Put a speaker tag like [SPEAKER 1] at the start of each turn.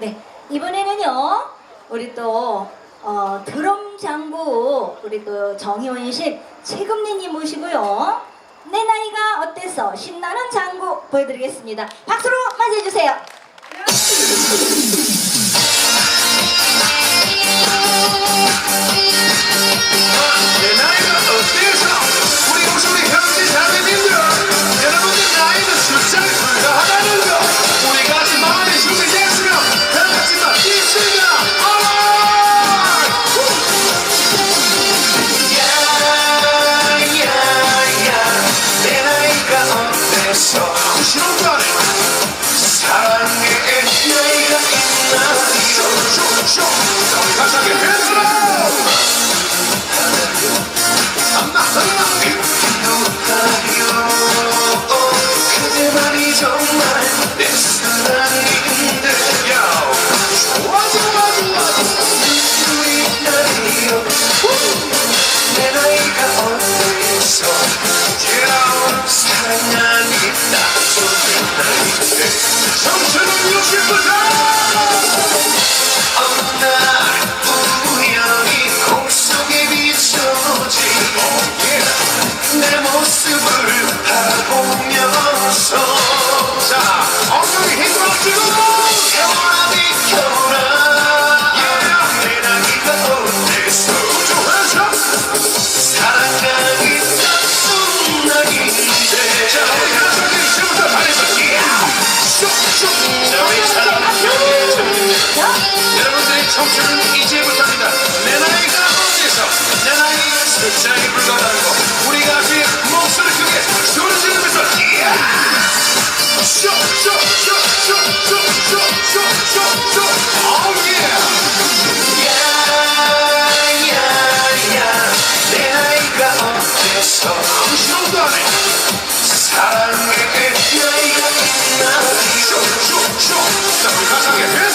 [SPEAKER 1] 네, 이번에는요, 우리 또, 어, 드럼 장구, 우리 또 정희원 씨, 최금리님 모시고요. 내 나이가 어때서 신나는 장구 보여드리겠습니다. 박수로 맞이해주세요.
[SPEAKER 2] 우리 나이요 내 사랑하니 딱 좋은 나이인데 청춘은 60부터 Ja, das ist das, das ist das.